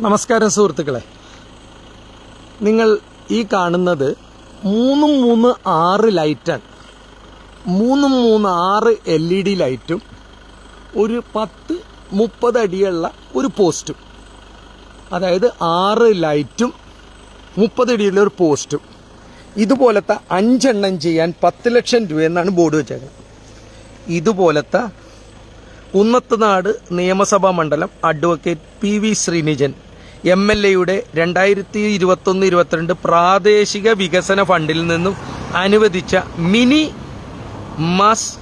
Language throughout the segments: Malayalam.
നമസ്കാരം സുഹൃത്തുക്കളെ. നിങ്ങൾ ഈ കാണുന്നത് മൂന്നും മൂന്ന് ആറ് ലൈറ്റാണ്. മൂന്നും മൂന്ന് ആറ് എൽ ഇ ഡി ലൈറ്റും ഒരു പത്ത് മുപ്പത് അടിയുള്ള ഒരു പോസ്റ്റും. അതായത് ആറ് ലൈറ്റും മുപ്പത് അടിയുള്ള ഒരു പോസ്റ്റും. ഇതുപോലത്തെ അഞ്ചെണ്ണം ചെയ്യാൻ പത്ത് ലക്ഷം രൂപ എന്നാണ് ബോർഡ് വെച്ചേക്കുന്നത്. ഇതുപോലത്തെ കുന്നത്തുനാട് നിയമസഭാ മണ്ഡലം advocate P V Sreenijan M L എയുടെ രണ്ടായിരത്തി ഇരുപത്തൊന്ന് ഇരുപത്തിരണ്ട് പ്രാദേശിക വികസന ഫണ്ടിൽ നിന്നും അനുവദിച്ച മിനി മസ്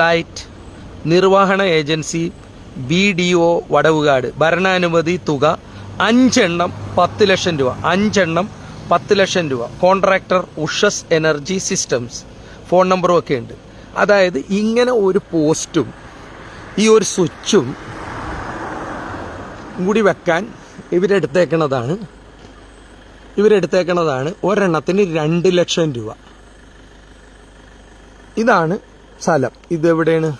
ലൈറ്റ് നിർവഹണ agency B D O Vadavukode. ഭരണാനുമതി തുക അഞ്ചെണ്ണം പത്ത് ലക്ഷം രൂപ. അഞ്ചെണ്ണം പത്ത് ലക്ഷം രൂപ. Contractor Ushas energy systems. Phone നമ്പറും ഒക്കെ ഉണ്ട് അതായത് ഇങ്ങനെ ഒരു പോസ്റ്റും ഈ ഒരു സ്വിച്ചും കൂടി വെക്കാൻ ഇവരെടുത്തേക്കണതാണ്. ഇവരെടുത്തേക്കണതാണ് ഒരെണ്ണത്തിന് രണ്ട് ലക്ഷം രൂപ. ഇതാണ് സ്ഥലം. ഇതെവിടെയാണ്?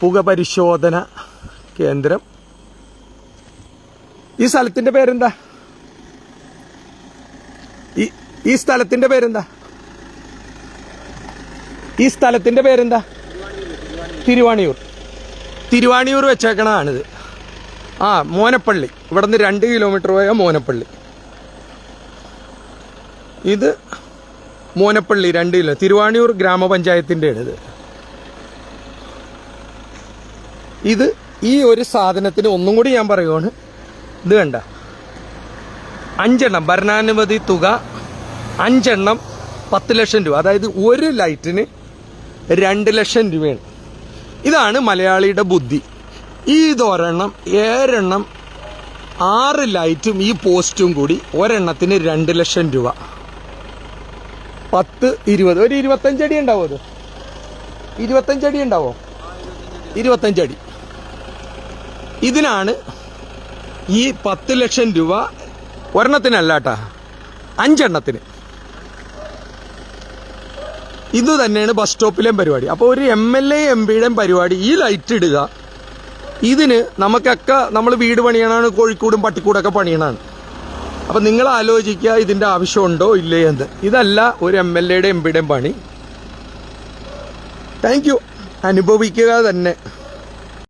പുക പരിശോധന കേന്ദ്രം. ഈ സ്ഥലത്തിന്റെ പേരെന്താ? ഈ ഈ സ്ഥലത്തിന്റെ പേരെന്താ? ഈ സ്ഥലത്തിന്റെ പേരെന്താ? തിരുവാണിയൂർ. തിരുവാണിയൂർ വെച്ചേക്കണതാണിത്. ആ മോനപ്പള്ളി. ഇവിടെ നിന്ന് രണ്ട് കിലോമീറ്റർ പോയ മോനപ്പള്ളി. ഇത് മോനപ്പള്ളി രണ്ട് കിലോ തിരുവാണിയൂർ ഗ്രാമപഞ്ചായത്തിന്റെ ഇത് ഇത് ഈ ഒരു സാധനത്തിന് ഒന്നും കൂടി ഞാൻ പറയുവാണ് ഇത് കണ്ട. അഞ്ചെണ്ണം ഭരണാനുമതി തുക അഞ്ചെണ്ണം പത്ത് ലക്ഷം രൂപ അതായത് ഒരു ലൈറ്റിന് രണ്ട് ലക്ഷം രൂപയാണ്. ഇതാണ് മലയാളിയുടെ ബുദ്ധി. ഇതൊരെണ്ണം ഏഴെണ്ണം ആറ് ലൈറ്റും ഈ പോസ്റ്റും കൂടി ഒരെണ്ണത്തിന് രണ്ട് ലക്ഷം രൂപ. പത്ത് ഇരുപത് ഒരു ഇരുപത്തഞ്ചടി ഉണ്ടാവും അത്. ഇരുപത്തഞ്ചടി ഉണ്ടാവോ? ഇരുപത്തഞ്ചടി. ഇതിനാണ് ഈ പത്ത് ലക്ഷം രൂപ ഒരെണ്ണത്തിനല്ല കേട്ടാ അഞ്ചെണ്ണത്തിന്. ഇത് തന്നെയാണ് ബസ് സ്റ്റോപ്പിലെയും പരിപാടി. അപ്പോൾ ഒരു എം എൽ എ എം പിയുടെയും പരിപാടി ഈ ലൈറ്റ് ഇടുക ഇതിന് നമുക്കൊക്കെ നമ്മൾ വീട് പണിയണാണ് കോഴിക്കോടും പട്ടിക്കൂടൊക്കെ പണിയണാണ്. അപ്പം നിങ്ങൾ ആലോചിക്കുക ഇതിന്റെ ആവശ്യമുണ്ടോ ഇല്ലേ എന്ന് ഇതല്ല ഒരു എം എൽ എയുടെ എം പിയുടെയും പണി. താങ്ക് യു അനുഭവിക്കുക തന്നെ.